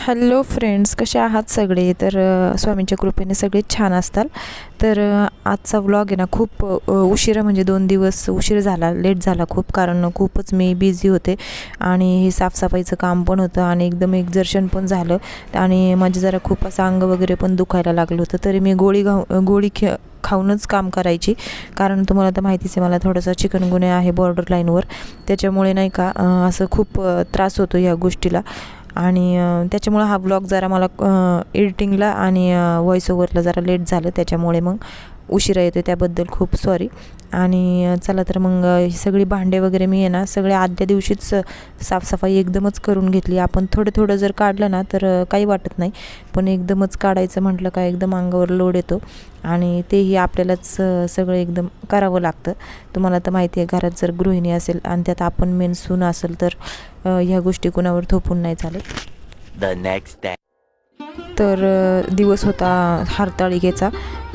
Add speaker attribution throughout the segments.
Speaker 1: Hello friends कसे आहात सगळे? तर स्वामींच्या कृपेने सगळे छान असताल तर आजचा व्लॉग आहे ना खूप उशिरा म्हणजे दोन दिवस उशीर झाला लेट झाला खूप कारण खूपच मी बिझी होते आणि हे साफसफाईचं काम पण होतं आणि एकदम एक्झर्शन पण झालं आणि माझे जरा खूप असं अंग वगैरे पण दुखायला लागलं होतं. तरी मी गोळी घाऊ गोळी खे खाऊनच काम करायची कारण तुम्हाला तर माहितीच आहे मला थोडंसं चिकनगुन्हे आहे बॉर्डर लाईनवर त्याच्यामुळे नाही का असं खूप त्रास होतो ह्या गोष्टीला. आणि त्याच्यामुळं हा ब्लॉग जरा मला एडिटिंगला आणि व्हॉइस ओव्हरला जरा लेट झालं त्याच्यामुळे मग उशिरा येतो त्याबद्दल खूप सॉरी आणि चला तर मग ही सगळी भांडे वगैरे मी आहे ना सगळे आदल्या दिवशीच साफसफाई एकदमच करून घेतली. आपण थोडं थोडं जर काढलं ना तर काही वाटत नाही. पण एकदमच काढायचं म्हटलं का एकदम अंगावर लोड येतो. आणि तेही आपल्यालाच सगळं एकदम करावं लागतं. तुम्हाला तर माहिती आहे घरात जर गृहिणी असेल आणि त्यात आपण मेन सून असेल तर ह्या गोष्टी कुणावर थोपून नाही
Speaker 2: the next day.
Speaker 1: तर दिवस होता हरताळिकेचा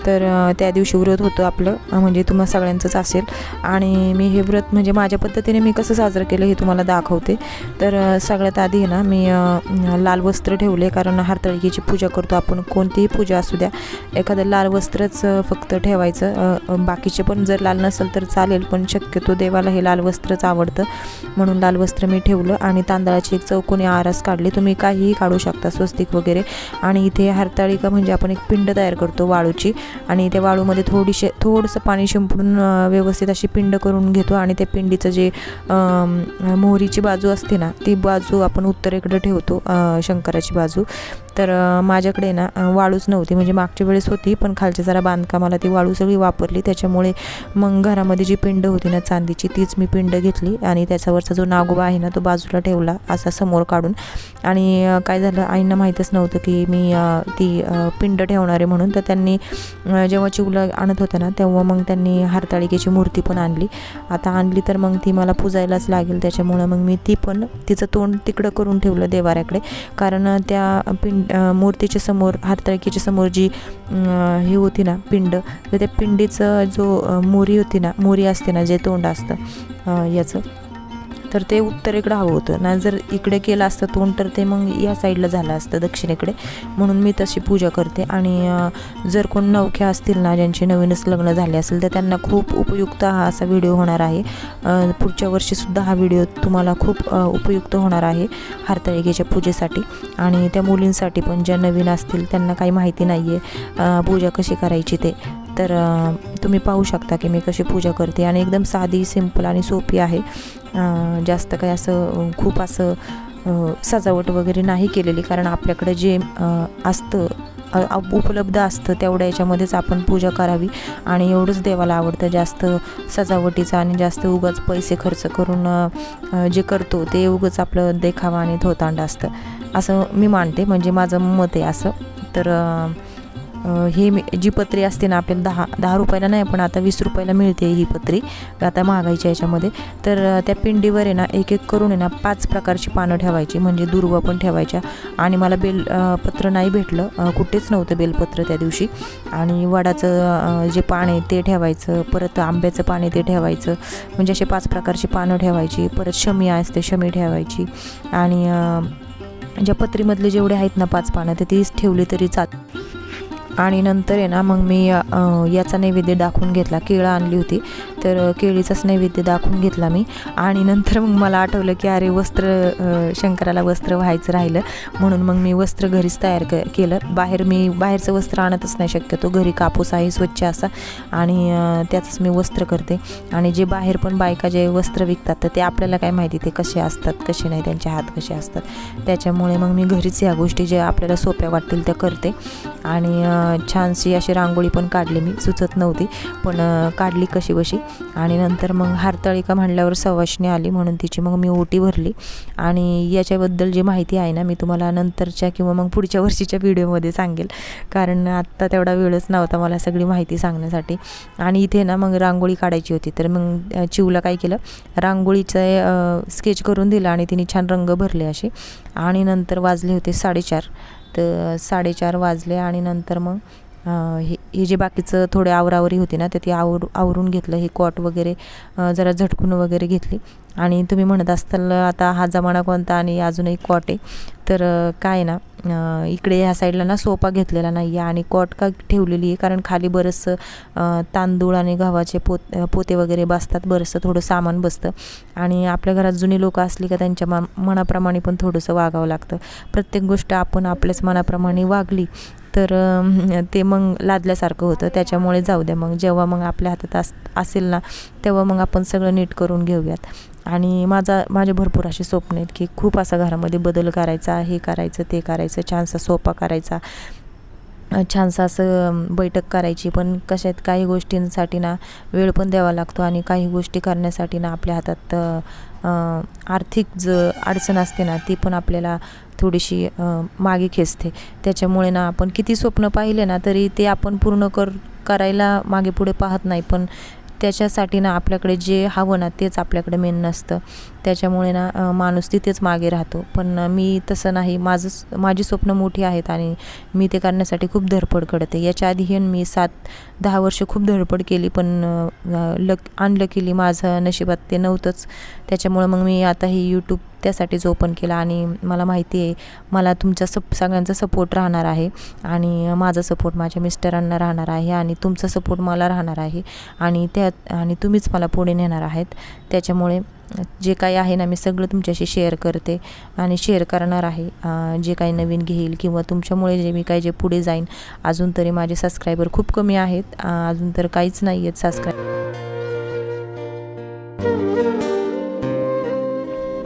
Speaker 1: तर त्या दिवशी व्रत होतं आपलं म्हणजे तुम्हा सगळ्यांचंच असेल. आणि मी हे व्रत म्हणजे माझ्या पद्धतीने मी कसं साजरं केलं हे तुम्हाला दाखवते. तर सगळ्यात आधी ना मी लाल वस्त्र ठेवले कारण हरताळिकेची पूजा करतो आपण कोणतीही पूजा असू द्या. एखादं लाल वस्त्रच फक्त ठेवायचं बाकीचे पण जर लाल नसेल तर चालेल पण शक्यतो देवाला हे लाल वस्त्रच आवडतं. म्हणून लाल वस्त्र मी ठेवलं आणि तांदळाची एक चौकोनी आरास काढली तुम्ही काहीही काढू शकता स्वस्तिक वगैरे. आणि इथे हरताळिका म्हणजे आपण एक पिंड तयार करतो वाळूची. आणि त्या वाळूमध्ये थोडीशे थोडंसं पाणी शिंपडून व्यवस्थित अशी पिंड करून घेतो. आणि त्या पिंडीचं जे मोहरीची बाजू असते ना ती बाजू आपण उत्तरेकडे ठेवतो शंकराची बाजू. तर माझ्याकडे ना वाळूच नव्हती. म्हणजे मागच्या वेळेस होती पण खालच्या जरा बांधकामाला ती वाळू सगळी वापरली. त्याच्यामुळे मग घरामध्ये जी पिंड होती ना चांदीची तीच मी पिंड घेतली आणि त्याच्यावरचा जो नागोबा आहे ना तो बाजूला ठेवला असा समोर काढून. आणि काय झालं आईंना माहीतच नव्हतं की मी ती पिंड ठेवणार आहे म्हणून. तर त्यांनी जेव्हा चिवलं आणत होतं ना तेव्हा मग त्यांनी हरताळिकेची मूर्ती पण आणली. आता आणली तर मग ती मला पुजायलाच लागेल. त्याच्यामुळं मग मी ती पण तिचं तोंड तिकडं करून ठेवलं देवाऱ्याकडे. कारण त्या पिंड मूर्तीच्या समोर हरताळिकेच्या समोर जी ही होती ना पिंड तर त्या पिंडीचं जो मोरी होती ना मोरी असते ना जे तोंड असतं याचं तर ते उत्तरेकडं हवं होतं. ना जर इकडे केलं असतं तोंड तर ते मग या साईडला झालं असतं दक्षिणेकडे. म्हणून मी तशी पूजा करते. आणि जर कोण नवख्या असतील ना ज्यांचे नवीनच लग्न झाले असेल तर त्यांना खूप उपयुक्त हा असा व्हिडिओ होणार आहे. पुढच्या वर्षीसुद्धा हा व्हिडिओ तुम्हाला खूप उपयुक्त होणार आहे हरताळिकेच्या पूजेसाठी. आणि त्या मुलींसाठी पण ज्या नवीन असतील त्यांना काही माहिती नाही आहे पूजा कशी करायची ते. तर तुम्ही पाहू शकता की मी कशी पूजा करते आणि एकदम साधी सिंपल आणि सोपी आहे. जास्त काही असं खूप असं सजावट वगैरे नाही केलेली कारण आपल्याकडे जे असतं उपलब्ध असतं तेवढ्या याच्यामध्येच आपण पूजा करावी आणि एवढंच देवाला आवडतं जास्त सजावटीचं आणि जास्त उगाच पैसे खर्च करून जे करतो ते उगाच आपलं देखावा आणि थोतांड असतं. असं मी मानते म्हणजे माझं मत आहे असं. तर हे मी जी पत्री असते ना आपल्याला दहा दहा रुपयाला नाही पण आता वीस रुपयाला मिळते ही पत्री आता महागाईच्या याच्यामध्ये. तर त्या पिंडीवर आहे ना एक एक करून आहे ना पाच प्रकारची पानं ठेवायची म्हणजे दुर्वा पण ठेवायच्या. आणि मला बेल पत्र नाही भेटलं कुठेच नव्हतं बेलपत्र त्या दिवशी. आणि वडाचं जे पान आहे ते ठेवायचं परत आंब्याचं पाणी ते ठेवायचं. म्हणजे असे पाच प्रकारची पानं ठेवायची परत शमी असते शमी ठेवायची. आणि ज्या पत्रीमधले जेवढे आहेत ना पाच पानं तर तीच ठेवली तरी चाल आणि नंतर आहे ना मग मी याचा नैवेद्य दाखवून घेतला. केळं आणली होती. तर केळीचाच नैवेद्य दाखवून घेतला मी. आणि नंतर मग मला आठवलं की अरे वस्त्र शंकराला वस्त्र व्हायचं राहिलं. म्हणून मग मी वस्त्र घरीच तयार क केलं. बाहेर मी बाहेरचं वस्त्र आणतच नाही शक्यतो. घरी कापूस आहे स्वच्छ असा. आणि त्याचंच मी वस्त्र करते. आणि जे बाहेर पण बायका जे वस्त्र विकतात तर ते आपल्याला काय माहिती ते कसे असतात कसे नाही त्यांचे हात कसे असतात. त्याच्यामुळे मग मी घरीच ह्या गोष्टी ज्या आपल्याला सोप्या वाटतील त्या करते. आणि छानशी अशी रांगोळी पण काढली मी सुचत नव्हती पण काढली कशी बशी आणि नंतर मग हारतळिका म्हणल्यावर सवाशणी आली म्हणून तिची मग मी ओटी भरली. आणि याच्याबद्दल जी माहिती आहे ना मी तुम्हाला नंतरच्या किंवा मग पुढच्या वर्षीच्या व्हिडिओमध्ये सांगेल. कारण आत्ता तेवढा वेळच नव्हता मला सगळी माहिती सांगण्यासाठी. आणि इथे ना मग रांगोळी काढायची होती. तर मग चिवला काय केलं? रांगोळीचं स्केच करून दिलं आणि तिने छान रंग भरले असे. आणि नंतर वाजले होते साडेचार. तर साडेचार वाजले आणि नंतर मग हे हे जे बाकीचं थोडे आवरावरी होती ना तर ती आवर आवरून घेतलं हे कॉट वगैरे जरा झटकून वगैरे घेतली. आणि तुम्ही म्हणत असताल आता हा जमाना कोणता आणि अजूनही कॉट आहे. तर काय ना इकडे ह्या साईडला ना सोपा घेतलेला नाही आहे आणि कॉट का ठेवलेली आहे कारण खाली बरंचसं तांदूळ आणि गव्हाचे पोत पोते वगैरे बसतात बरंचसं थोडं सामान बसतं. आणि आपल्या घरात जुनी लोकं असली का त्यांच्या मा मनाप्रमाणे पण थोडंसं वागावं लागतं. प्रत्येक गोष्ट आपण आपल्याच मनाप्रमाणे वागली तर ते मग लादल्यासारखं होतं. त्याच्यामुळे जाऊ द्या मग. जेव्हा मग आपल्या हातात अस असेल ना तेव्हा मग आपण सगळं नीट करून घेऊयात. आणि माझा माझे भरपूर असे स्वप्न आहेत की खूप असा घरामध्ये बदल करायचा हे करायचं ते करायचं छानसा सोपा करायचा. छानसं असं बैठक करायची. पण कशात काही गोष्टींसाठी ना वेळ पण द्यावा लागतो आणि काही गोष्टी करण्यासाठी ना आपल्या हातात आर्थिक ज अडचण असते ना ती पण आपल्याला थोडीशी मागे खेचते. त्याच्यामुळे ना आपण किती स्वप्न पाहिले ना तरी ते आपण पूर्ण कर करायला मागे पुढे पाहत नाही. पण त्याच्यासाठी ना आपल्याकडे जे हवं ना तेच आपल्याकडे मेन नसतं. त्याच्यामुळे ना माणूस तिथेच मागे राहतो. पण मी तसं नाही. माझं माझी स्वप्न मोठी आहेत आणि मी ते करण्यासाठी खूप धडपड करते. याच्या आधी हे मी सात दहा वर्ष खूप धडपड केली पण लक आणलं माझं नशिबात ते नव्हतंच. त्याच्यामुळं मग मी आता हे यूट्यूब त्यासाठीच ओपन केला आणि मला माहिती आहे मला तुमचा सप सगळ्यांचा सपोर्ट राहणार आहे आणि माझा सपोर्ट माझ्या मिस्टरांना राहणार आहे आणि तुमचा सपोर्ट मला राहणार आहे आणि त्यात आणि तुम्हीच मला पुढे नेणार आहेत. त्याच्यामुळे जे काही आहे ना मी सगळं तुमच्याशी शेअर करते आणि शेअर करणार आहे. जे काही नवीन घेईल किंवा तुमच्यामुळे जे मी काही जे पुढे जाईन अजून तरी माझे सबस्क्रायबर खूप कमी आहेत. अजून तर काहीच नाही आहेत सबस्क्रायबर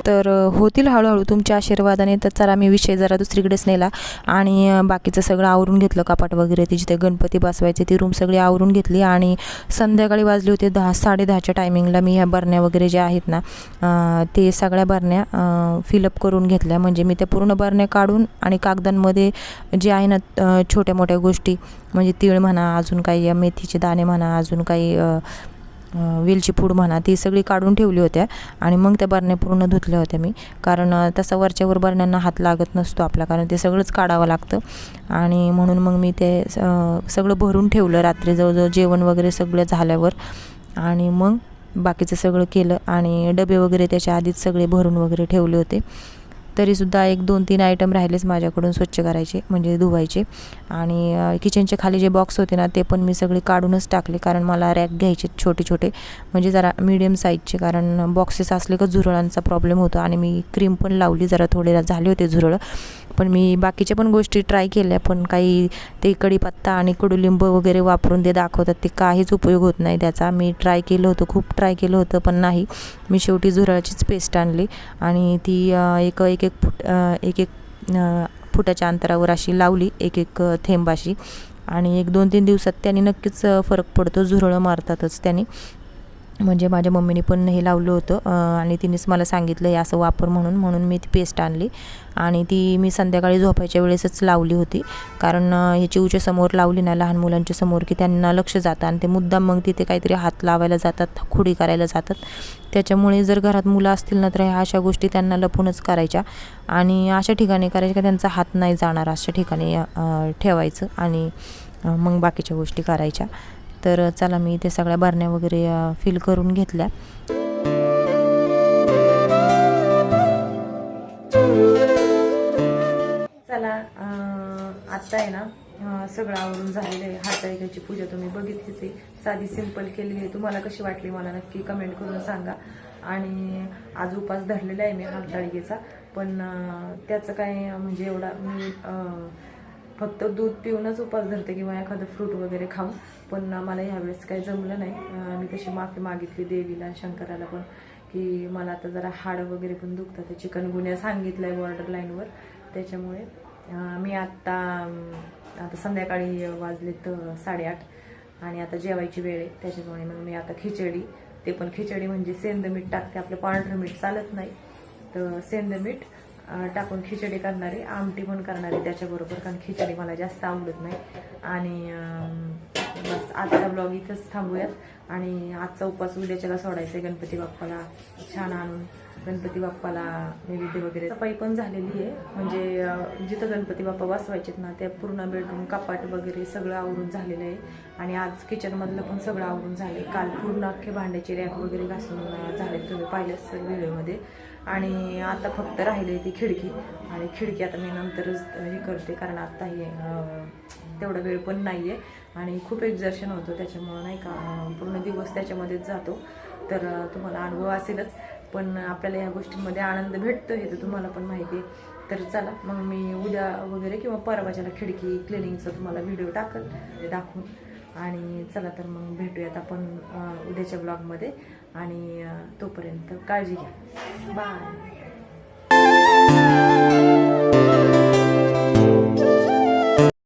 Speaker 1: तर होतील हळूहळू तुमच्या आशीर्वादाने. तर चला मी विषय जरा दुसरीकडेच नेला. आणि बाकीचं सगळं आवरून घेतलं कपाट वगैरे ती जिथे गणपती बसवायचे ती रूम सगळी आवरून घेतली. आणि संध्याकाळी वाजले होते दहा साडेदहाच्या टायमिंगला. मी ह्या बरण्या वगैरे ज्या आहेत ना ते सगळ्या बरण्या फिलअप करून घेतल्या. म्हणजे मी त्या पूर्ण बरण्या काढून आणि कागदांमध्ये जे आहे ना छोट्या मोठ्या गोष्टी म्हणजे तीळ म्हणा अजून काही मेथीचे दाणे म्हणा अजून काही वेलची पूड म्हणा ती सगळी काढून ठेवली होत्या आणि मग त्या बरण्या पूर्ण धुतल्या होत्या मी. कारण तसा वरच्यावर बरण्यांना हात लागत नसतो आपला कारण ते सगळंच काढावं लागतं. आणि म्हणून मग मी ते सगळं भरून ठेवलं रात्री जवळजवळ जेवण वगैरे सगळं झाल्यावर. आणि मग बाकीचं सगळं केलं आणि डबे वगैरे त्याच्या आधीच सगळे भरून वगैरे ठेवले होते. तरीसुद्धा एक दोन तीन आयटम राहिलेच माझ्याकडून स्वच्छ करायचे म्हणजे धुवायचे. आणि किचनचे खाली जे बॉक्स होते ना ते पण मी सगळे काढूनच टाकले कारण मला रॅक घ्यायचे छोटे छोटे म्हणजे जरा मीडियम साईजचे कारण बॉक्सेस असले का झुरळांचा प्रॉब्लेम होतो. आणि मी क्रीम पण लावली जरा थोडे झाले होते झुरळ. पण मी बाकीच्या पण गोष्टी ट्राय केल्या पण काही ते कढीपत्ता आणि कडुलिंब वगैरे वापरून ते दाखवतात ते काहीच उपयोग होत नाही त्याचा. मी ट्राय केलं होतं खूप ट्राय केलं होतं पण नाही. मी शेवटी झुरळाचीच पेस्ट आणली. आणि ती एक एक एक फुट एक एक फुटाच्या अंतरावर अशी लावली एक एक थेंबाशी आणि एक दोन तीन दिवसात त्याने नक्कीच फरक पडतो झुरळं मारतातच त्याने. म्हणजे माझ्या मम्मीने पण हे लावलं होतं आणि तिनेच मला सांगितलं हे असं वापर म्हणून म्हणून मी ती पेस्ट आणली. आणि ती मी संध्याकाळी झोपायच्या वेळेसच लावली होती. कारण ह्याची हे समोर लावली ना लहान मुलांच्या समोर की त्यांना लक्ष जातं आणि ते मुद्दाम मग तिथे काहीतरी हात लावायला जातात खुडी करायला जातात. त्याच्यामुळे जर घरात मुलं असतील ना तर ह्या अशा गोष्टी त्यांना लपूनच करायच्या. आणि अशा ठिकाणी करायच्या का त्यांचा हात नाही जाणार अशा ठिकाणी ठेवायचं आणि मग बाकीच्या गोष्टी करायच्या. तर चला मी ते सगळ्या बारण्या वगैरे फिल करून घेतल्या. चला आत्ता आहे ना सगळं आवरून झालेलं आहे. हातायकाची पूजा तुम्ही बघितलीच आहे. साधी सिंपल केली आहे. तुम्हाला कशी वाटली मला नक्की कमेंट करून सांगा. आणि आज उपास धरलेला आहे मी हाताळीचा पण त्याचं काय म्हणजे एवढा मी फक्त दूध पिऊनच उपास धरते किंवा एखादं फ्रूट वगैरे खाऊन. पण मला ह्यावेळेस काही जमलं नाही. मी तशी माफी मागितली देवीला शंकराला पण की मला आता जरा हाडं वगैरे पण दुखतात. ते चिकनगुन्या सांगितलं आहे बॉर्डर लाईनवर त्याच्यामुळे मी आत्ता आता संध्याकाळी वाजलेत साडेआठ आणि आता जेवायची वेळ आहे. त्याच्यामुळे मग मी आता खिचडी ते पण खिचडी म्हणजे सेंद मीठ टाकते. आपलं पांढरं मीठ चालत नाही. तर सेंद मीठ टाकून खिचडी करणारी आमटी पण करणारी त्याच्याबरोबर कारण खिचडी मला जास्त आवडत नाही. आणि बस आजचा ब्लॉग इथंच थांबूयात. आणि आजचा उपवास उद्याच्याला सोडायचा आहे गणपती बाप्पाला. छान आणून गणपती बाप्पाला नैवेद्य वगैरे. सफाई पण झालेली आहे. म्हणजे जिथं गणपती बाप्पा बसवायचेत ना त्या पूर्ण बेडरूम कपाट वगैरे सगळं आवरून झालेलं आहे. आणि आज किचनमधलं पण सगळं आवरून झालं काल पूर्ण अख्खे भांड्याचे रॅक वगैरे घासून झाले तुम्ही पाहिले असेल व्हिडिओमध्ये. आणि आता फक्त राहिले ती खिडकी. आणि खिडकी आता मी नंतरच हे करते कारण आता हे तेवढा वेळ पण नाही आहे आणि खूप एक्झर्शन होतं त्याच्यामुळं नाही का पूर्ण दिवस त्याच्यामध्येच जातो. तर तुम्हाला अनुभव असेलच. पण आपल्याला या गोष्टींमध्ये आनंद भेटतो हे तर तुम्हाला पण माहिती आहे. तर चला मग मी उद्या वगैरे किंवा परवाच्याला खिडकी क्लिनिंगचा तुम्हाला व्हिडिओ टाकल दाखवून. आणि चला तर मग भेटूयात आपण उद्याच्या ब्लॉगमध्ये. आणि तोपर्यंत काळजी घ्या. बाय.